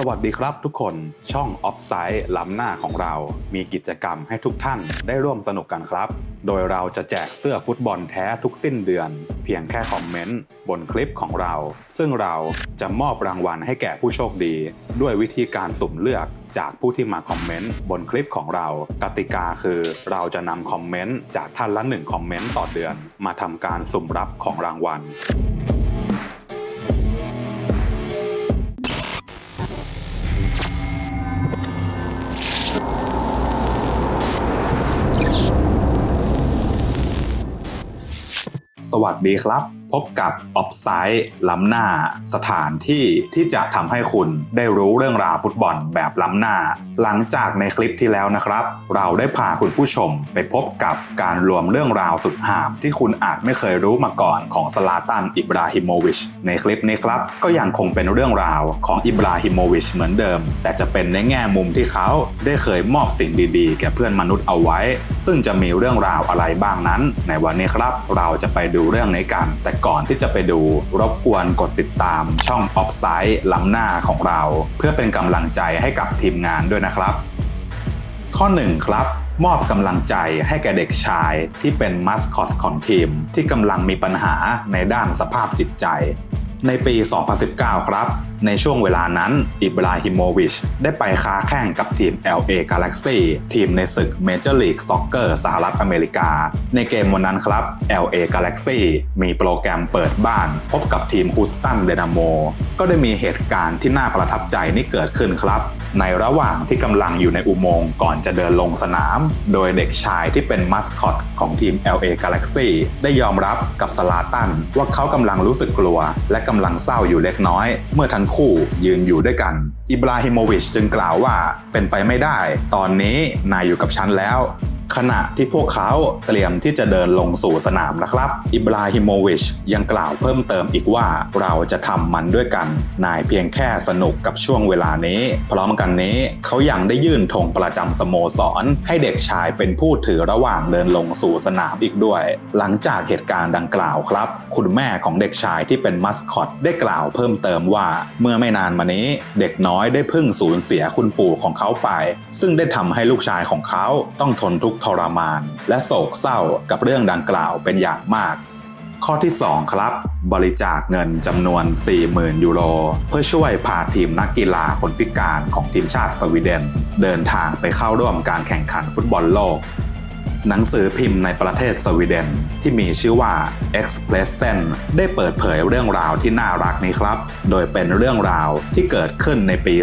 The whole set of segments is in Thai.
สวัสดีครับทุกคนช่องออฟไซด์ล้ำหน้าของเรา มีกิจกรรมให้ทุกท่านได้ร่วมสนุกกันครับ โดยเราจะแจกเสื้อฟุตบอลแท้ทุกสิ้นเดือน เพียงแค่คอมเมนต์บนคลิปของเรา ซึ่งเราจะมอบรางวัลให้แก่ผู้โชคดี ด้วยวิธีการสุ่มเลือกจากผู้ที่มาคอมเมนต์บนคลิปของเรา กติกาคือเราจะนำคอมเมนต์จากท่านละหนึ่งคอมเมนต์ต่อเดือน มาทำการสุ่มรับของรางวัล วัสดีครับ พบกับออฟไซด์ล้ำหน้า สถานที่ที่จะทำให้คุณได้รู้เรื่องราวฟุตบอลแบบล้ำหน้า หลังจากในคลิปที่แล้วนะครับ เราได้พาคุณผู้ชมไปพบกับการรวมเรื่องราวสุดหามที่คุณอาจไม่เคยรู้มาก่อนของสลาตันอิบราฮิโมวิชในคลิปนี้ครับ ก็ยังคงเป็นเรื่องราวของอิบราฮิโมวิชเหมือนเดิม แต่จะเป็นในแง่มุมที่เขาได้เคยมอบสิ่งดีๆ แก่เพื่อนมนุษย์เอาไว้ ซึ่งจะมีเรื่องราวอะไรบ้างนั้น ในวันนี้ครับ เราจะไปดูเรื่องนี้กันแต่ก่อนที่จะไปดูรบกวนกดติดตามช่องออฟไซด์ล้ำหน้าของเรา เพื่อเป็นกำลังใจให้กับทีมงานด้วยนะครับ ข้อ 1 ครับ มอบกำลังใจให้แก่เด็กชายที่เป็นมัสคอตของทีม ที่กำลังมีปัญหาในด้านสภาพจิตใจ ในปี 2019 ครับในช่วงเวลานั้นอิบราฮิโมวิชได้ไปค้าแข่งกับทีม LA Galaxy ทีมในศึก Major League Soccer สหรัฐอเมริกา ในเกมวันนั้นครับ LA Galaxy มีโปรแกรมเปิดบ้าน พบกับทีมฮูสตันเดนาโมก็ได้มีเหตุการณ์ที่น่าประทับใจนี้เกิดขึ้นครับ ในระหว่างที่กำลังอยู่ในอุโมงค์ก่อนจะเดินลงสนาม โดยเด็กชายที่เป็นมัสคอตของทีม LA Galaxy ได้ยอมรับกับสลาตันว่าเขากำลังรู้สึกกลัว และกำลังเศร้าอยู่เล็กน้อย เมื่อทั้งคู่ยืนอยู่ด้วยกัน อิบราฮิโมวิชจึงกล่าวว่าเป็นไปไม่ได้ ตอนนี้นายอยู่กับฉันแล้ว ขณะที่พวกเขาเตรียมที่จะเดินลงสู่สนามนะครับ อิบราฮิโมวิชยังกล่าวเพิ่มเติมอีกว่าเราจะทำมันด้วยกัน นายเพียงแค่สนุกกับช่วงเวลานี้ พร้อมกันนี้เขายังได้ยื่นธงประจำสโมสร ให้เด็กชายเป็นผู้ถือระหว่างเดินลงสู่สนามอีกด้วย หลังจากเหตุการณ์ดังกล่าวครับ คุณแม่ของเด็กชายที่เป็นมัสคอตได้กล่าวเพิ่มเติมว่า เมื่อไม่นานมานี้เด็กน้อยได้เพิ่งสูญเสียคุณปู่ของเขาไป ซึ่งได้ทำให้ลูกชายของเขาต้องทนทุกข์ทรมาน และโศกเศร้ากับเรื่องดังกล่าวเป็นอย่างมาก ข้อที่ 2 ครับ บริจาคเงินจำนวน 40,000 ยูโร เพื่อช่วยพาทีมนักกีฬาคนพิการของทีมชาติสวีเดน เดินทางไปเข้าร่วมการแข่งขันฟุตบอลโลก หนังสือพิมพ์ในประเทศสวีเดน ที่มีชื่อว่า Expressen ได้เปิดเผยเรื่องราวที่น่ารักนี้ครับ โดยเป็นเรื่องราวที่เกิดขึ้นในปี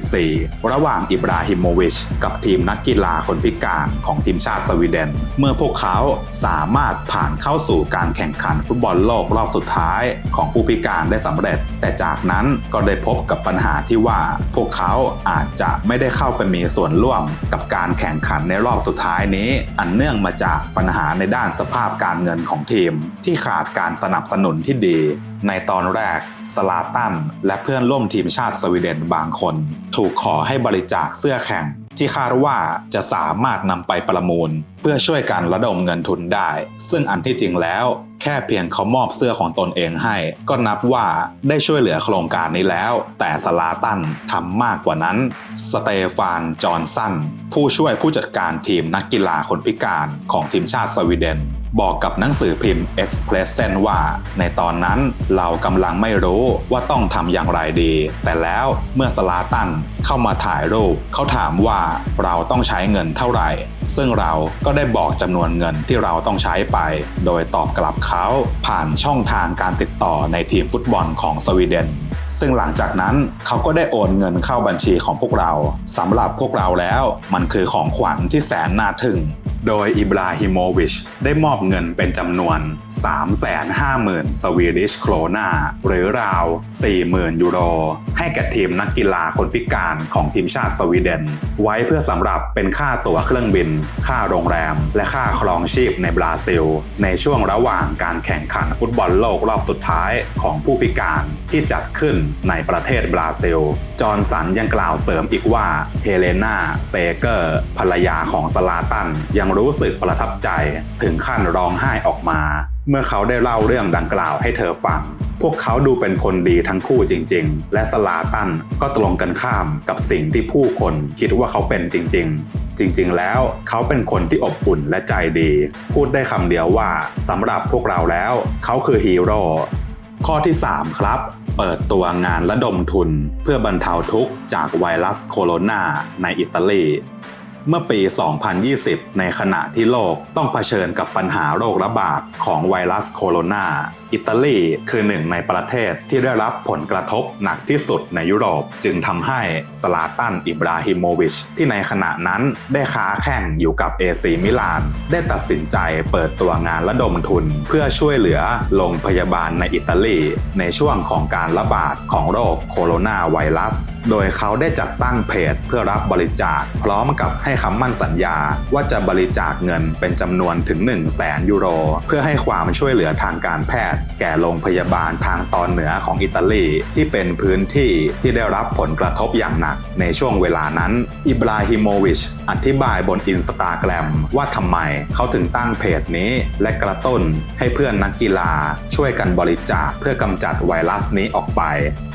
2014 ระหว่างอิบราฮิโมวิช กับทีมนักกีฬาคนพิการของทีมชาติสวีเดน เมื่อพวกเขาสามารถผ่านเข้าสู่การแข่งขันฟุตบอลโลกรอบสุดท้าย ของผู้พิการได้สำเร็จ แต่จากนั้นก็ได้พบกับปัญหาที่ว่า พวกเขาอาจจะไม่ได้เข้าไปมีส่วนร่วมกับการแข่งขันในรอบสุดท้ายนี้ อันเนื่องมาจากปัญหาในด้านสภาพการเงินของทีม ที่ขาดการสนับสนุนที่ดี ในตอนแรกสลาตันและเพื่อนร่วมทีมชาติสวีเดนบางคน ถูกขอให้บริจาคเสื้อแข่งที่คาดว่าจะสามารถนำไปประมูล เพื่อช่วยกันระดมเงินทุนได้ ซึ่งอันที่จริงแล้ว แค่เพียงเขามอบเสื้อของตนเองให้ ก็นับว่าได้ช่วยเหลือโครงการนี้แล้ว แต่สลาตันทำมากกว่านั้น สเตฟาน จอห์นสัน ผู้ช่วยผู้จัดการทีมนักกีฬาคนพิการของทีมชาติสวีเดน บอกกับหนังสือพิมพ์ Expressen ว่า ในตอนนั้นเรากำลังไม่รู้ว่าต้องทำอย่างไรดี แต่แล้วเมื่อสลาตันเข้ามาถ่ายรูป เขาถามว่าเราต้องใช้เงินเท่าไหร่ ซึ่งเราก็ได้บอกจำนวนเงินที่เราต้องใช้ไป โดยตอบกลับเขาผ่านช่องทางการติดต่อในทีมฟุตบอลของสวีเดนซึ่งหลังจากนั้นเขาก็ได้โอนเงินเข้าบัญชีของพวกเราสำหรับพวกเราแล้ว มันคือของขวัญที่แสนน่าทึ่ง โดยอิบราฮิโมวิชได้มอบเงินเป็นจำนวน 350,000 สวีดิชโครนาหรือราว 40,000 ยูโร ให้แก่ทีมนักกีฬาคนพิการของทีมชาติสวีเดน ไว้เพื่อสำหรับเป็นค่าตั๋วเครื่องบิน ค่าโรงแรม และค่าครองชีพในบราซิล ในช่วงระหว่างการแข่งขันฟุตบอลโลกรอบสุดท้ายของผู้พิการที่จัดขึ้นในประเทศบราซิล จอห์นสันยังกล่าวเสริมอีกว่าเฮเลนาเซเกอร์ภรรยาของสลาตันยังรู้สึกประทับใจถึงขั้นร้องไห้ออกมา เมื่อเขาได้เล่าเรื่องดังกล่าวให้เธอฟัง พวกเขาดูเป็นคนดีทั้งคู่จริง ๆ และสลาตันก็ตรงกันข้ามกับสิ่งที่ผู้คนคิดว่าเขาเป็นจริง ๆจริงๆ แล้วเขาเป็นคนที่อบอุ่นและใจดี พูดได้คำเดียวว่าสำหรับพวกเราแล้ว เขาคือฮีโร่ข้อที่ 3 ครับ เปิดตัวงานระดมทุนเพื่อบรรเทาทุกข์จากไวรัสโคโรนาในอิตาลีเมื่อปี 2020 ในขณะที่โลกต้องเผชิญกับปัญหาโรคระบาดของไวรัสโคโรนา อิตาลีคือหนึ่งในประเทศที่ได้รับผลกระทบหนักที่สุดในยุโรป จึงทำให้สลาตันอิบราฮิโมวิช ที่ในขณะนั้นได้ค้าแข่งอยู่กับเอซีมิลาน ได้ตัดสินใจเปิดตัวงานระดมทุน เพื่อช่วยเหลือโรงพยาบาลในอิตาลี ในช่วงของการระบาดของโรคโคโรนาไวรัส โดยเขาได้จัดตั้งเพจเพื่อรับบริจาค พร้อมกับให้คำมั่นสัญญาว่าจะบริจาคเงินเป็นจำนวนถึง 1 0 0 0 0แสนยูโร เพื่อให้ความช่วยเหลือทางการแพทย์แก่โรงพยาบาลทางตอนเหนือของอิตาลีที่เป็นพื้นที่ที่ได้รับผลกระทบอย่างหนักในช่วงเวลานั้น อิบราฮิโมวิชอธิบายบนอินสตาแกรมว่าทำไมเขาถึงตั้งเพจนี้และกระตุ้นให้เพื่อนนักกีฬาช่วยกันบริจาคเพื่อกำจัดไวรัสนี้ออกไป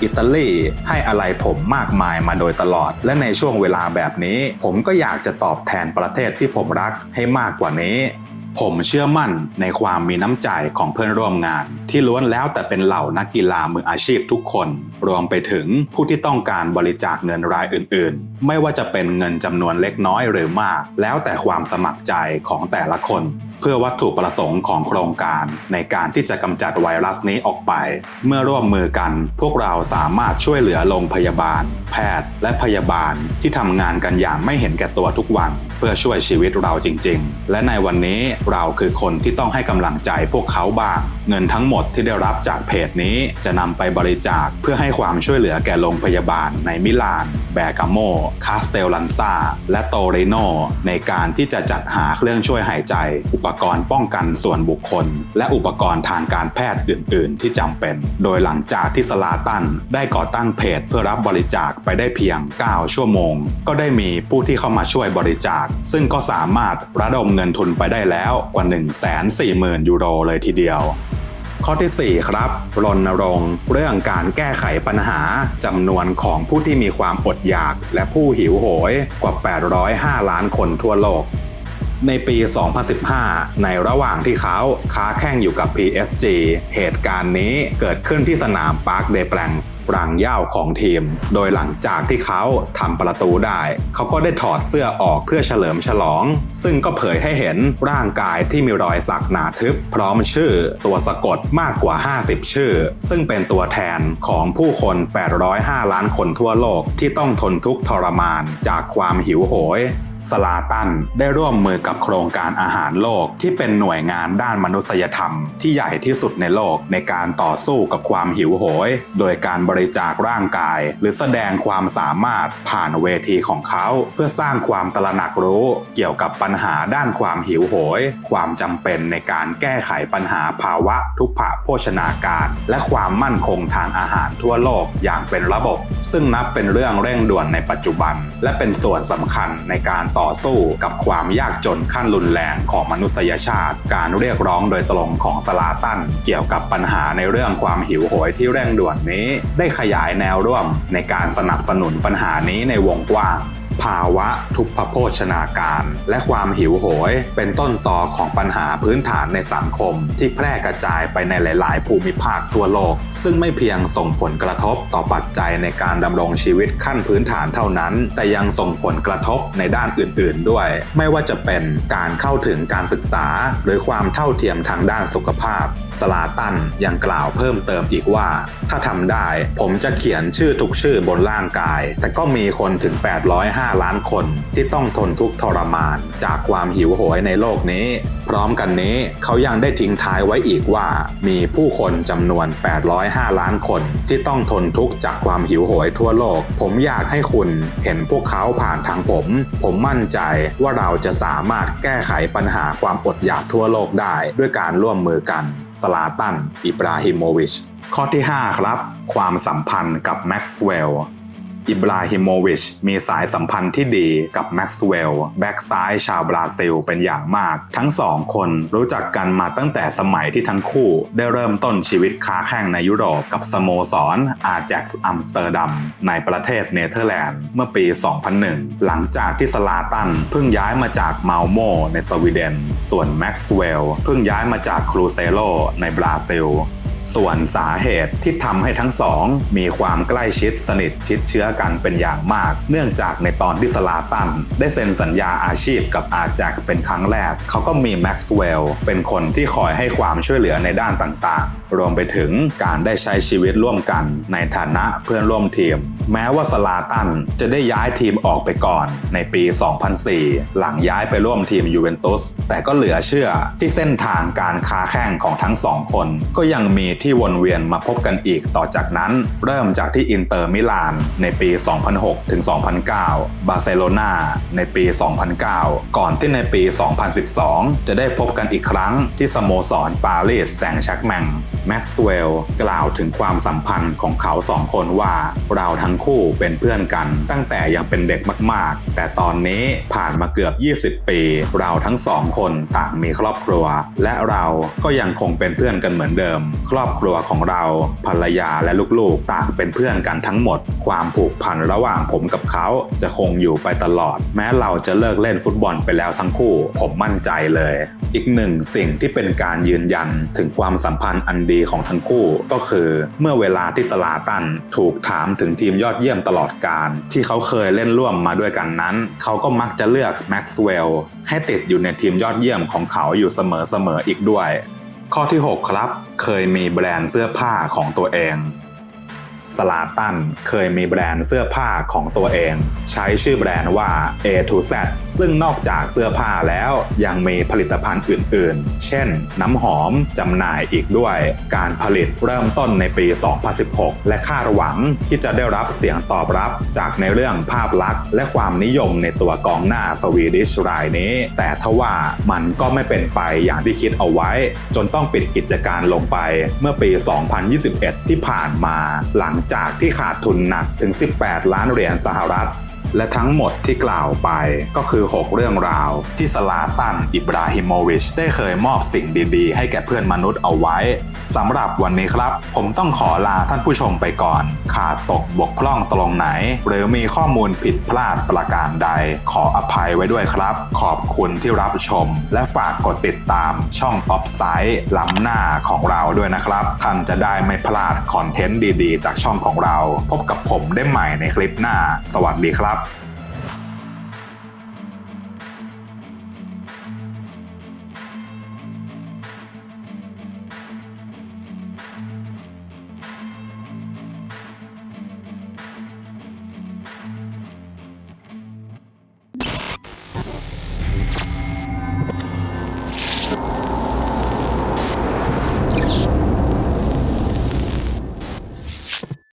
อิตาลีให้อะไรผมมากมายมาโดยตลอด และในช่วงเวลาแบบนี้ ผมก็อยากจะตอบแทนประเทศที่ผมรักให้มากกว่านี้ ผมเชื่อมั่นในความมีน้ำใจของเพื่อนร่วมงาน ที่ล้วนแล้วแต่เป็นเหล่านักกีฬามืออาชีพทุกคน รวมไปถึงผู้ที่ต้องการบริจาคเงินรายอื่น ๆ ไม่ว่าจะเป็นเงินจำนวนเล็กน้อยหรือมาก แล้วแต่ความสมัครใจของแต่ละคน เพื่อวัตถุประสงค์ของโครงการในการที่จะกำจัดไวรัสนี้ออกไป เมื่อร่วมมือกัน พวกเราสามารถช่วยเหลือโรงพยาบาล แพทย์และพยาบาลที่ทำงานกันอย่างไม่เห็นแก่ตัวทุกวัน เพื่อช่วยชีวิตเราจริง ๆ และในวันนี้เราคือคนที่ต้องให้กำลังใจพวกเขาบ้าง เงินทั้งหมดที่ได้รับจากเพจนี้จะนำไปบริจาคเพื่อให้ความช่วยเหลือแก่โรงพยาบาลในมิลาน แบกาโมคาสเตลลันซาและโตเรโนในการที่จะจัดหาเครื่องช่วยหายใจ อุปกรณ์ป้องกันส่วนบุคคล และอุปกรณ์ทางการแพทย์อื่น ๆ ที่จำเป็น โดยหลังจากที่สลาตันได้ก่อตั้งเพจเพื่อรับบริจาคไปได้เพียง 9 ชั่วโมง ก็ได้มีผู้ที่เข้ามาช่วยบริจาค ซึ่งก็สามารถระดมเงินทุนไปได้แล้วกว่า 140,000ยูโรเลยทีเดียว ข้อที่ 4 ครับรณรงค์เรื่องการแก้ไขปัญหาจำนวนของผู้ที่มีความอดอยาก และผู้หิวโหยกว่า 805 ล้านคนทั่วโลก ในปี 2015 ในระหว่างที่เขาค้าแข่งอยู่กับ PSG เหตุการณ์นี้เกิดขึ้นที่สนามปาร์คเดแปลงส์รังย่าวของทีม โดยหลังจากที่เขาทำประตูได้ เขาก็ได้ถอดเสื้อออกเพื่อเฉลิมฉลอง ซึ่งก็เผยให้เห็นร่างกายที่มีรอยสักหนาทึบ พร้อมชื่อตัวสะกดมากกว่า 50 ชื่อ ซึ่งเป็นตัวแทนของผู้คน 805 ล้านคนทั่วโลกที่ต้องทนทุกข์ทรมานจากความหิวโหย สลาตันได้ร่วมมือกับโครงการอาหารโลกที่เป็นหน่วยงานด้านมนุษยธรรม ที่ใหญ่ที่สุดในโลกในการต่อสู้กับความหิวโหย โดยการบริจาคร่างกาย หรือแสดงความสามารถผ่านเวทีของเขา เพื่อสร้างความตระหนักรู้ เกี่ยวกับปัญหาด้านความหิวโหย ความจำเป็นในการแก้ไขปัญหาภาวะทุพพโภชนาการ และความมั่นคงทางอาหารทั่วโลกอย่างเป็นระบบ ซึ่งนับเป็นเรื่องเร่งด่วนในปัจจุบัน และเป็นส่วนสำคัญในการต่อสู้กับความยากจนขั้นรุนแรงของมนุษยชาติ การเรียกร้องโดยตรงของสลาตัน เกี่ยวกับปัญหาในเรื่องความหิวโหยที่เร่งด่วนนี้ ได้ขยายแนวร่วมในการสนับสนุนปัญหานี้ในวงกว้าง ภาวะทุพโภชนาการ และความหิวโหย เป็นต้นต่อของปัญหาพื้นฐานในสังคม ที่แพร่กระจายไปในหลาย ๆ ภูมิภาคทั่วโลก ซึ่งไม่เพียงส่งผลกระทบต่อปัจจัยในการดำรงชีวิตขั้นพื้นฐานเท่านั้น แต่ยังส่งผลกระทบในด้านอื่น ๆ ด้วย ไม่ว่าจะเป็นการเข้าถึงการศึกษา หรือความเท่าเทียมทางด้านสุขภาพ สลาตันยังกล่าวเพิ่มเติมอีกว่า ถ้าทำได้ ผมจะเขียนชื่อทุกชื่อบนร่างกาย แต่ก็มีคนถึง 805 ล้านคนที่ต้องทนทุกข์ทรมาน จากความหิวโหยในโลกนี้ พร้อมกันนี้เขายังได้ทิ้งท้ายไว้อีกว่า มีผู้คนจำนวน 805 ล้านคน ที่ต้องทนทุกข์จากความหิวโหยทั่วโลก ผมอยากให้คุณเห็นพวกเขาผ่านทางผม ผมมั่นใจว่าเราจะสามารถแก้ไขปัญหาความอดอยากทั่วโลกได้ด้วยการร่วมมือกัน สลาตัน อิบราฮิโมวิช ข้อที่ 5 ครับ ความสัมพันธ์กับแม็กซ์เวลล์อิบราฮิโมวิชมีสายสัมพันธ์ที่ดีกับแม็กซ์เวลล์แบ็กซ้ายชาวบราซิลเป็นอย่างมาก ทั้งสองคนรู้จักกันมาตั้งแต่สมัยที่ทั้งคู่ได้เริ่มต้นชีวิตค้าแข่งในยุโรปกับสโมสรอาแจ็กซ์อัมสเตอร์ดัมในประเทศเนเธอร์แลนด์เมื่อปี 2001 หลังจากที่สลาตันเพิ่งย้ายมาจากมาลโมในสวีเดน ส่วนแม็กซ์เวลล์เพิ่งย้ายมาจากครูเซโลในบราซิล ส่วนสาเหตุที่ทำให้ทั้งสอง มีความใกล้ชิดสนิทชิดเชื้อกันเป็นอย่างมาก เนื่องจากในตอนที่สลาตัน ได้เซ็นสัญญาอาชีพกับอาแจ็คเป็นครั้งแรก เขาก็มีแม็กซ์เวลล์เป็นคนที่คอยให้ความช่วยเหลือในด้านต่างๆ รวมไปถึงการได้ใช้ชีวิตร่วมกันในฐานะเพื่อนร่วมทีม แม้ว่าสลาตันจะได้ย้ายทีมออกไปก่อนในปี 2004 หลังย้ายไปร่วมทีมยูเวนตุส แต่ก็เหลือเชื่อที่เส้นทางการค้าแข่งของทั้งสองคน ก็ยังมีที่วนเวียนมาพบกันอีกต่อจากนั้น เริ่มจากที่อินเตอร์มิลานในปี 2006 ถึง 2009 บาร์เซโลนาในปี 2009 ก่อนที่ในปี 2012 จะได้พบกันอีกครั้งที่สโมสรปารีสแซงต์แชร์กแมงแม็กซ์เวลล์กล่าวถึงความสัมพันธ์ของเขาสองคนว่าเราทั้งคู่เป็นเพื่อนกัน ตั้งแต่ยังเป็นเด็กมาก ๆ แต่ตอนนี้ผ่านมาเกือบ 20 ปี เราทั้งสองคนต่างมีครอบครัว และเราก็ยังคงเป็นเพื่อนกันเหมือนเดิม ครอบครัวของเราภรรยาและลูกๆ ต่างเป็นเพื่อนกันทั้งหมด ความผูกพันระหว่างผมกับเขาจะคงอยู่ไปตลอด แม้เราจะเลิกเล่นฟุตบอลไปแล้วทั้งคู่ ผมมั่นใจเลย อีกหนึ่งสิ่งที่เป็นการยืนยันถึงความสัมพันธ์อันดีของทั้งคู่ก็คือ เมื่อเวลาที่สลาตันถูกถามถึงทีมยอดอดเยี่ยมตลอดการที่เขาเคยเล่นร่วมมาด้วยกันนั้น เขาก็มักจะเลือกแม็กซ์เวลล์ให้ติดอยู่ในทีมยอดเยี่ยมของเขาอยู่เสมอๆอีกด้วย ข้อที่ 6 ครับ เคยมีแบรนด์เสื้อผ้าของตัวเอง สลาตันเคยมีแบรนด์เสื้อผ้าของตัวเอง ใช้ชื่อแบรนด์ว่า A to Z ซึ่งนอกจากเสื้อผ้าแล้วยังมีผลิตภัณฑ์อื่นๆ เช่น น้ำหอมจำหน่ายอีกด้วย การผลิตเริ่มต้นในปี 2016 และคาดหวังที่จะได้รับเสียงตอบรับจากในเรื่องภาพลักษณ์ และความนิยมในตัวกองหน้าสวีดิชรายนี้ แต่ทว่ามันก็ไม่เป็นไปอย่างที่คิดเอาไว้ จนต้องปิดกิจการลงไปเมื่อปี 2021 ที่ผ่านมาหลังจากที่ขาดทุนหนักถึง 18 ล้านเหรียญสหรัฐ และทั้งหมดที่กล่าวไปก็คือ 6 เรื่องราว ที่สลาตันอิบราฮิโมวิชได้เคยมอบสิ่งดีๆ ให้แก่เพื่อนมนุษย์เอาไว้ สำหรับวันนี้ครับ ผมต้องขอลาท่านผู้ชมไปก่อน ขาดตกบกพร่องตรงไหน หรือมีข้อมูลผิดพลาดประการใด ขออภัยไว้ด้วยครับ ขอบคุณที่รับชม และฝากกดติดตามช่องออฟไซด์ล้ำหน้าของเราด้วยนะครับ ท่านจะได้ไม่พลาดคอนเทนต์ดีๆ จากช่องของเรา พบกับผมได้ใหม่ในคลิปหน้า สวัสดีครับ